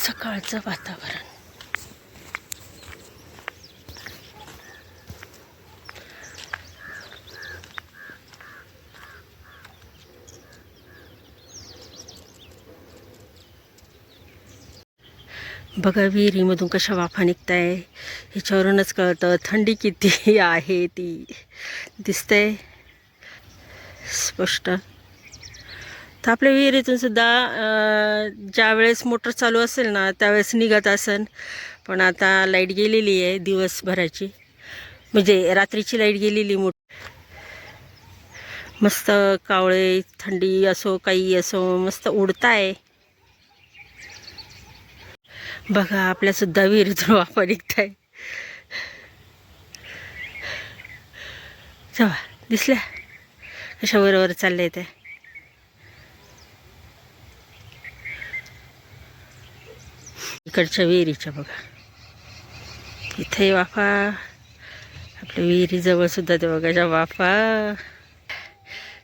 सकाळचं वातावरण. बघा विहिरीमधून कशा वाफा निघताय. ह्याच्यावरूनच कळतं थंडी किती आहे ती. दिसतंय? स्पष्ट. तर आपल्या विहिरीतून सुद्धा ज्या वेळेस मोटर चालू असेल ना त्यावेळेस निघत असेल पण आता लाइट गेलेली आहे दिवसभराची. म्हणजे रात्रीची लाइट गेलेली मोठ मस्त कावळे थंडी असो काही असो मस्त उडताय. बघा आपल्यासुद्धा विहिरीतून वापर निघताय. चवा दिसल्या? कशा बरोबर चाललंय ते? इकडच्या विहिरीच्या बघा. इथे वाफा. आपल्या विहिरीजवळसुद्धा ते बघा ज्या वाफा.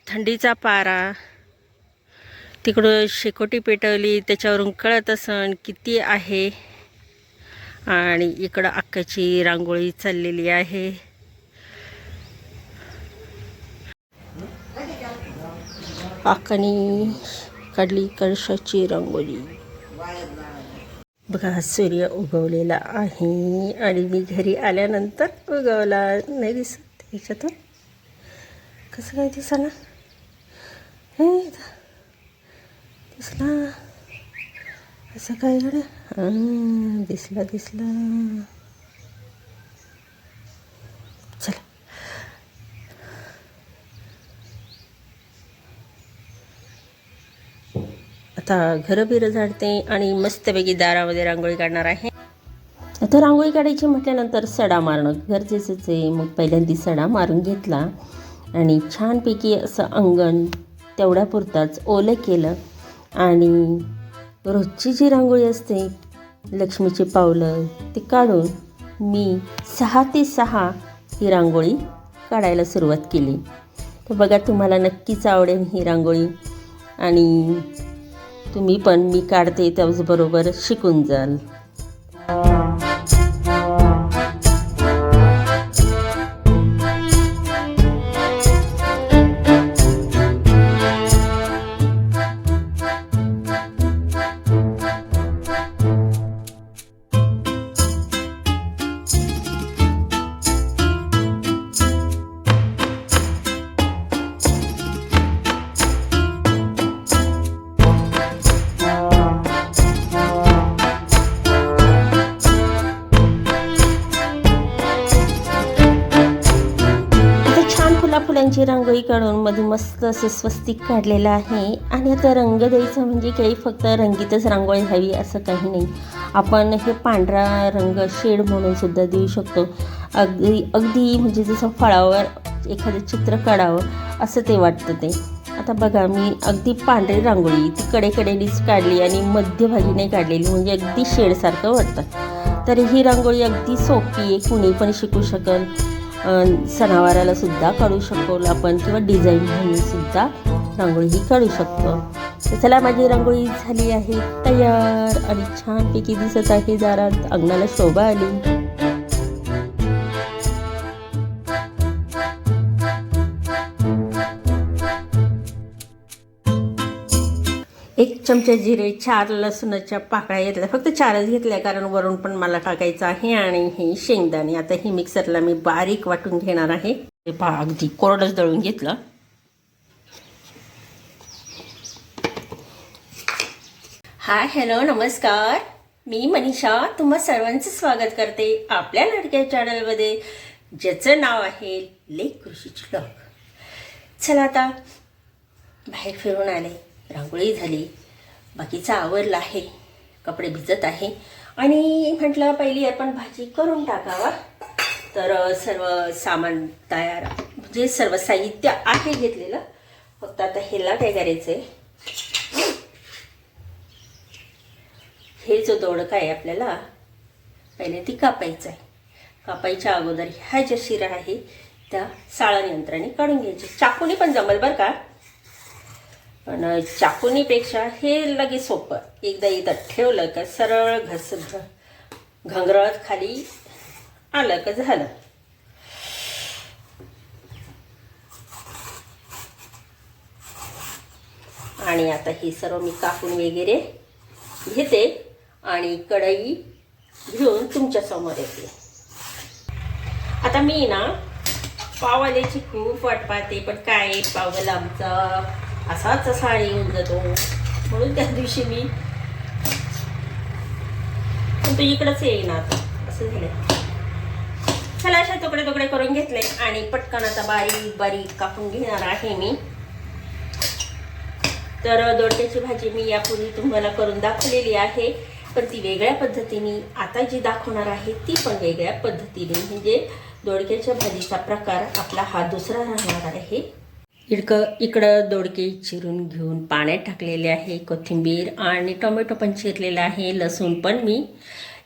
थंडीचा पारा. तिकडं शेकोटी पेटवली त्याच्यावरून कळत असन किती आहे. आणि इकडं अक्काची रांगोळी चाललेली आहे. अक्कानी काढली कळशाची रांगोळी. बघा सूर्य उगवलेला आहे आणि मी घरी आल्यानंतर उगवला. नाही दिसत त्याच्यातून. कसं काय दिसना? हे दिसला. असं काय गड्या दिसला दिसला. आता घरं बिरं झाडते आणि मस्तपैकी दारामध्ये रांगोळी काढणार आहे. आता रांगोळी काढायची म्हटल्यानंतर सडा मारणं गरजेचंच आहे. मग पहिल्यांदा सडा मारून घेतला आणि छानपैकी असं अंगण तेवढ्यापुरताच ओलं केलं. आणि रोजची जी रांगोळी असते लक्ष्मीची पावलं ते काढून मी सहा ते सहा ही रांगोळी काढायला सुरुवात केली. तर बघा तुम्हाला नक्कीच आवडेल ही रांगोळी. आणि तुम्ही पण मी काढते त्याचबरोबर शिकून जाल. रांगोळी काढून मध्ये मस्त असं स्वस्तिक काढलेलं आहे. आणि आता रंग द्यायचा म्हणजे काही फक्त रंगीतच रांगोळी हवी असं काही नाही. आपण हे पांढरा रंग शेड म्हणून सुद्धा देऊ शकतो. अगदी अगदी म्हणजे जसं फळावर एखादं चित्र काढावं असं ते वाटतं ते. आता बघा मी अगदी पांढरी रांगोळी ती कडेकडेनीच काढली आणि मध्यभागी नाही काढलेली म्हणजे अगदी शेडसारखं वाटतं. तर ही रांगोळी अगदी सोपी आहे कुणी पण शिकू शकल. सणावाराला सुद्धा काढू शकतो. आपण किंवा डिझाईन म्हणून सुद्धा रांगोळी ही काढू शकतो. तर चला माझी रांगोळी झाली आहे तयार आणि छानपैकी दिसत आहे. दारात अंगणाला शोभा आली. चमचे जिरे चार लसूणाच्या पाकळ्या घेतल्या. फक्त चारच घेतल्या कारण वरून पण मला टाकायचं आहे आणि हे शेंगदाणे. आता ही मिक्सरला मी बारीक वाटून घेणार आहे. हे पहा अगदी कोरडच दळून घेतलं. हाय हॅलो नमस्कार. मी मनीषा तुम्हा सर्वांचं स्वागत करते आपल्या लाडक्या चॅनलमध्ये. ज्याचं नाव आहे लेख कृषीची लॉग चला आता बाहेर फिरून आले. रांगोळी झाली. बाकीचं आवरला आहे. कपडे भिजत आहे. आणि म्हटलं पहिली आपण भाजी करून टाकावा. तर सर्व सामान तयार म्हणजे सर्व साहित्य आहे घेतलेलं फक्त आता ह्याला काय करायचं आहे हे जो दोडका आहे आपल्याला पहिले ती कापायचं आहे. कापायच्या अगोदर ह्या ज्या शिरा आहे त्या साळण यंत्राने काढून घ्यायची. चाकूने पण जमल बरं का? पण चाकुनीपेक्षा हे लगेच सोपं. एकदा इथं ठेवलं का सरळ घस घंगरळत खाली आलं का झालं. आणि आता हे सर्व मी कापून वगैरे घेते आणि कढई घेऊन तुमच्यासमोर येते. आता मी ना पाववाल्याची खूप वाट पाहते पण काय पाववाला आमचा? असाच असा येऊन जातो म्हणून त्या दिवशी मी पण तो इकडंच येईना आता. असं झालं चला अशा तुकडे तुकडे करून घेतले आणि पटकन आता बारीक बारीक कापून घेणार आहे मी. तर दोडक्याची भाजी मी यापूर्वी तुम्हाला करून दाखवलेली आहे पण ती वेगळ्या पद्धतीने आता जी दाखवणार आहे ती पण वेगळ्या पद्धतीने. म्हणजे दोडक्याच्या भाजीचा प्रकार आपला हा दुसरा राहणार आहे. इडकं इकडं दोडके चिरून घेऊन पाण्यात टाकलेले आहे कोथिंबीर आणि टोमॅटो पण चिरलेला आहे लसूण पण मी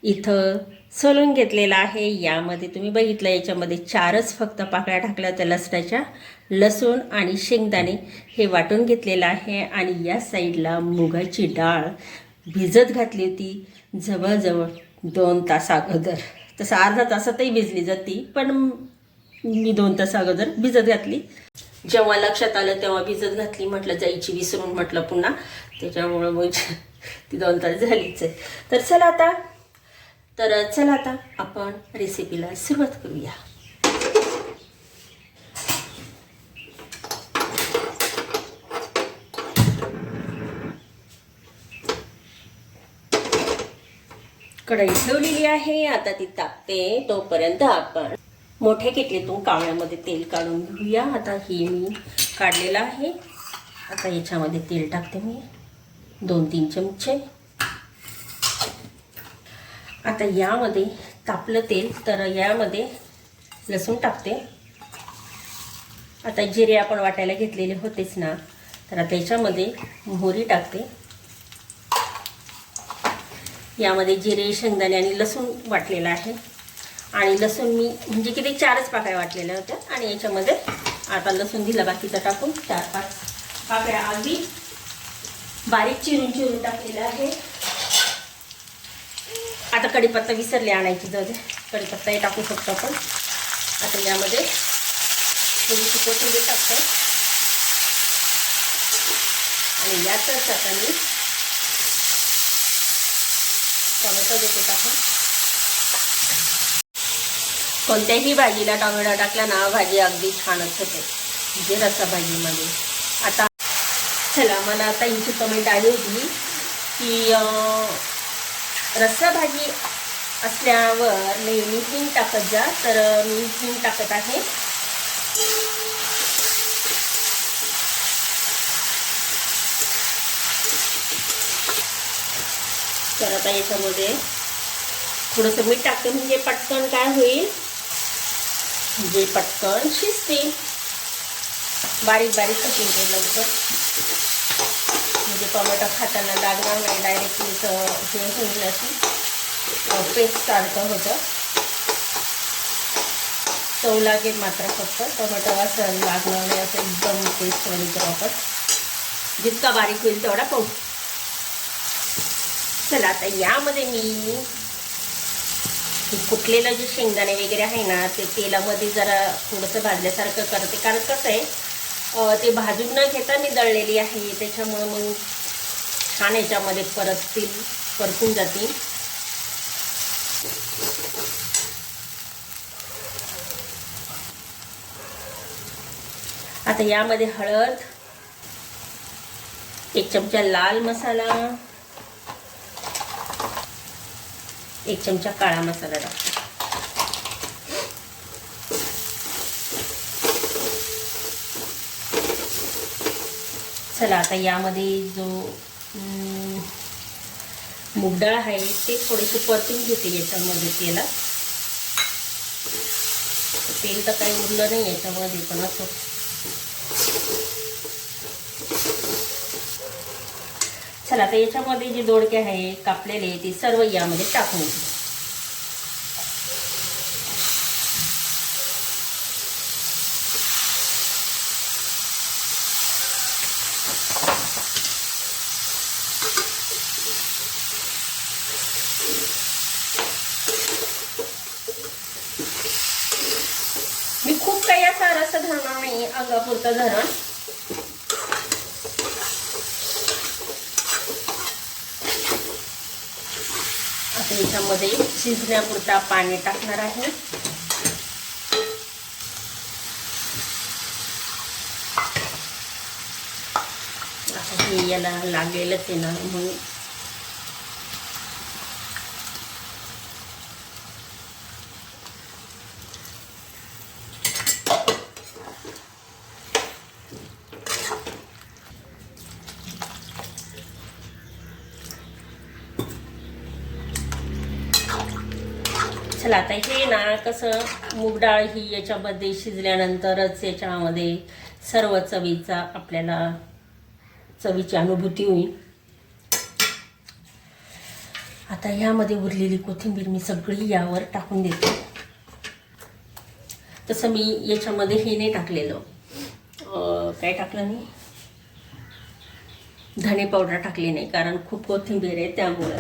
इथं सोलून घेतलेला आहे. यामध्ये तुम्ही बघितलं याच्यामध्ये चारच फक्त पाकळ्या टाकल्या त्या लसणाच्या लसूण आणि शेंगदाणे हे वाटून घेतलेलं आहे. आणि या साईडला मुगाची डाळ भिजत घातली होती जवळजवळ दोन तास अगोदर. तसं अर्धा तासातही भिजली जाते पण मी दोन तास अगोदर भिजत घातली. जेव्हा लक्षात आलं तेव्हा भिजत घातली म्हटलं जायची विसरून म्हटलं पुन्हा. त्याच्यामुळं मग ती दोन तास झालीच आहे. तर चला आता तर चला आता आपण रेसिपीला सुरुवात करूया. कढई ठेवलेली आहे आता ती तापते तोपर्यंत आपण मोठ्या किटलीतून कावळ्यामध्ये तेल काढून घेऊया. आता हे मी काढलेलं आहे. आता याच्यामध्ये तेल टाकते मी. दोन तीन चमचे. आता यामध्ये तापलं तेल तर यामध्ये लसूण टाकते. आता जिरे आपण वाटायला घेतलेले होतेच ना तर आता याच्यामध्ये मोहरी टाकते. यामध्ये जिरे शेंगदाणे आणि लसूण वाटलेलं आहे. आणि लसूण मी म्हणजे किती चारच पाकळ्या वाटलेल्या होत्या. आणि याच्यामध्ये आता लसूण दिलं बाकीचं टाकून चार पाच पाकळ्या अगदी बारीक चिरून चिरून टाकलेलं आहे. आता कढीपत्ता विसरले आणायची जाऊ दे. कढीपत्ताही टाकू शकतो आपण. आता यामध्ये थोडीशी कोथिंबीर टाकतो. आणि यातच आता मी टोमॅटो देते टाकून. कोणत्याही भाजीला टोमॅटो टाकला ना भाजी अगदी छानच होते. म्हणजे रसा भाजीमध्ये. आता चला मला आता यांची कमेंट आली होती की रस्सा भाजी असल्यावर नेहमी हिंग टाकत जा. तर मी हिंग टाकत आहे. तर आता याच्यामध्ये थोडंसं मीठ टाकते. म्हणजे पटकन काय होईल? म्हणजे पटकन शिजते. बारीक बारीक कटिंग लवकर म्हणजे टोमॅटो खाताना लागणार नाही डायरेक्टली हे होईल अशी पेस्ट सारखं होतं. चव लागेल मात्र फक्त. टोमॅटो असं लागणार नाही असं एकदम पेस्टवाली प्रॉपर जितका बारीक होईल तेवढा पाहू. चला आता यामध्ये मी कुटलेलं जे शेंगदाणे वगैरे आहे ना ते तेलामध्ये जरा थोडंसं भाजल्यासारखं करते. कारण कसं आहे ते भाजून न घेता मी दळलेली आहे. त्याच्यामुळं मग छान याच्यामध्ये परततील परतून जातील आता यामध्ये हळद एक चमचा लाल मसाला एक चमचा काळा मसाला टाकतो. चला आता यामध्ये जो मुगडाळ आहे ते थोडेसे परतून घेते याच्यामध्ये तेला तेल तर काही उरलं नाही याच्यामध्ये पण असं चला आता याच्यामध्ये जे दोडके आहे कापलेले ते सर्व यामध्ये टाकू मी खूप काही असा रस धरणार नाही अंगापुरतं धरण याच्यामध्ये शिजण्यापुरता पाणी टाकणार आहे. हे याला लागेलच आहे ना म्हणून चला आता हे ना कसं मूग डाळ ही याच्यामध्ये शिजल्यानंतरच याच्यामध्ये सर्व चवीचा आपल्याला चवीची अनुभूती होईल. आता ह्यामध्ये उरलेली कोथिंबीर मी सगळी यावर टाकून देते. तसं मी याच्यामध्ये हे नाही टाकलेलं. काय टाकलं नाही धणे पावडर टाकली नाही कारण खूप कोथिंबीर आहे त्यामुळं.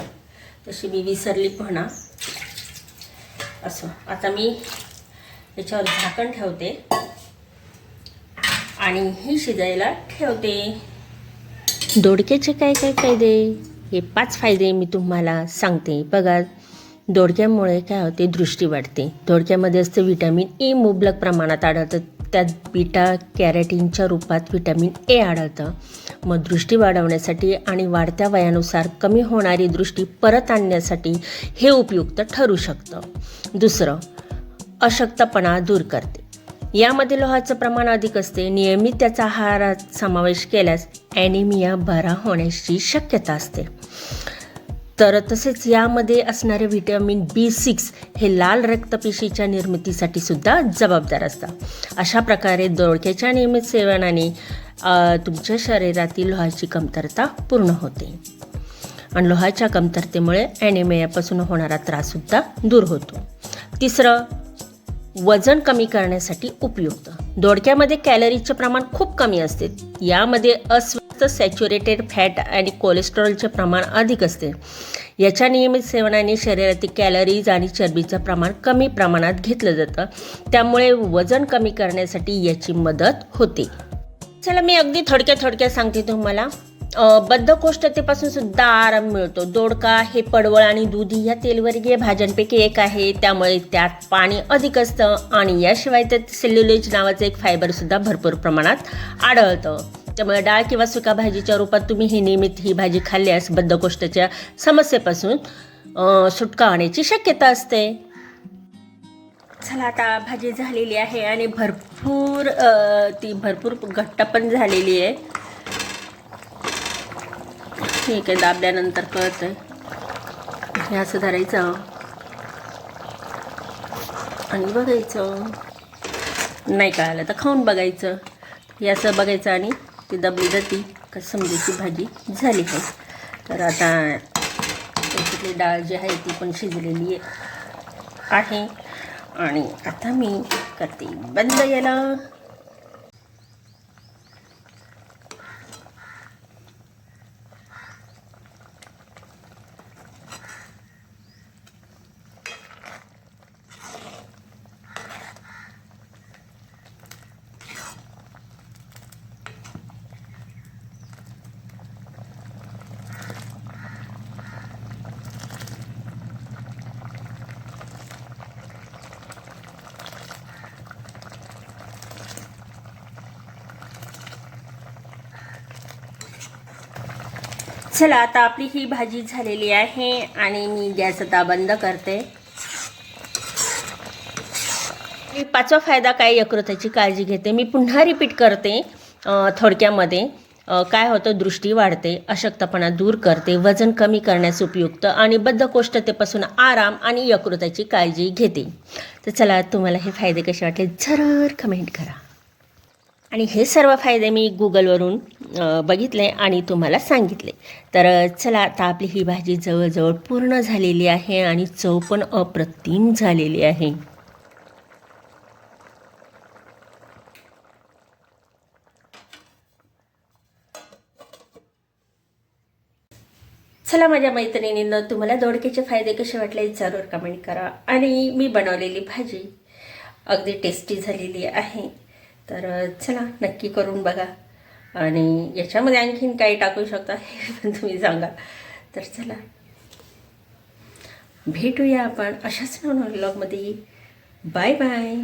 तशी मी विसरली म्हणा असं. आता मी याच्यावर झाकण ठेवते. आणि ही शिजायला ठेवते. दोडक्याचे काय काय फायदे? हे पाच फायदे मी तुम्हाला सांगते. बघा दोडक्यामुळे काय होते? दृष्टी वाढते. दोडक्यामध्ये असतं व्हिटॅमिन ए मुबलक प्रमाणात आढळतं. त्यात बीटा कॅरेटीनच्या रूपात व्हिटॅमिन ए आढळतं. मग दृष्टी वाढवण्यासाठी आणि वाढत्या वयानुसार कमी होणारी दृष्टी परत आणण्यासाठी हे उपयुक्त ठरू शकतं. दुसरं अशक्तपणा दूर करते. यामध्ये लोहाचं प्रमाण अधिक असते. नियमित त्याचा आहारात समावेश केल्यास ॲनिमिया बरा होण्याची शक्यता असते. तर तसेच यामध्ये असणारे व्हिटॅमिन बी सिक्स हे लाल रक्तपेशीच्या निर्मितीसाठी सुद्धा जबाबदार असतात. अशा प्रकारे दोडक्याच्या नियमित सेवनाने तुमच्या शरीरातील लोहाची कमतरता पूर्ण होते. आणि लोहाच्या कमतरतेमुळे ॲनिमियापासून होणारा त्राससुद्धा दूर होतो. तिसरं वजन कमी करण्यासाठी उपयुक्त. दोडक्यामध्ये कॅलरीचे प्रमाण खूप कमी असते. यामध्ये अस्वस्थ सॅच्युरेटेड फॅट आणि कोलेस्ट्रॉलचे प्रमाण अधिक असते. याच्या नियमित सेवनाने शरीरातील कॅलरीज आणि चरबीचं प्रमाण कमी प्रमाणात घेतलं जातं. त्यामुळे वजन कमी करण्यासाठी याची मदत होते. चला मी अगदी थोडक्या थोडक्यात सांगते तुम्हाला. बद्धकोष्ठतेपासून सुद्धा आराम मिळतो. दोडका हे पडवळ आणि दुधी या तेलवर्गीय भाज्यांपैकी एक आहे. त्यामुळे त्यात पाणी अधिक असतं आणि याशिवाय त्यात सेल्युलेज नावाचं एक फायबर सुद्धा भरपूर प्रमाणात आढळतं. त्यामुळे डाळ किंवा सुका भाजीच्या रूपात तुम्ही ही नियमित ही भाजी खाल्ल्यास बद्धकोष्ठाच्या समस्येपासून सुटका होण्याची शक्यता असते. चला आता भाजी झालेली आहे आणि भरपूर ती भरपूर घट्ट पण झालेली आहे. ठीक आहे दाबल्यानंतर कळतं हे असं धरायचं. आणि बघायचं. नाही कळालं तर खाऊन बघायचं. हे असं बघायचं आणि ती दबली जाती. का समजायची भाजी झाली आहे. तर आता त्याच्यातली डाळ जी आहे ती पण शिजलेली आहे. आणि आता मी करते बंद याला. चला आता आपली ही भाजी झालेली आहे आणि मी गॅस आता बंद करते. मी पाचवा फायदा काय यकृताची काळजी घेते. मी पुन्हा रिपीट करते थोडक्यामध्ये. काय होतं दृष्टी वाढते अशक्तपणा दूर करते वजन कमी करण्यास उपयुक्त आणि बद्धकोष्ठतेपासून आराम आणि यकृताची काळजी घेते. तर चला तुम्हाला हे फायदे कसे वाटले जरूर कमेंट करा. आणि हे सर्व फायदे मी गुगलवरून बघितले आणि तुम्हाला सांगितले. तर चला आता आपली ही भाजी जवळजवळ पूर्ण झालेली आहे आणि चव पण अप्रतिम झालेली आहे. चला माझ्या मैत्रिणींना तुम्हाला दोडक्याचे फायदे कसे वाटले जरूर कमेंट करा. आणि मी बनवलेली भाजी अगदी टेस्टी झालेली आहे. तर चला नक्की करून बघा. आणि याच्यामध्ये आणखीन काही टाकू शकता हे पण तुम्ही सांगा. तर चला. भेटूया आपण अशाच नवीन ब्लॉगमध्ये बाय बाय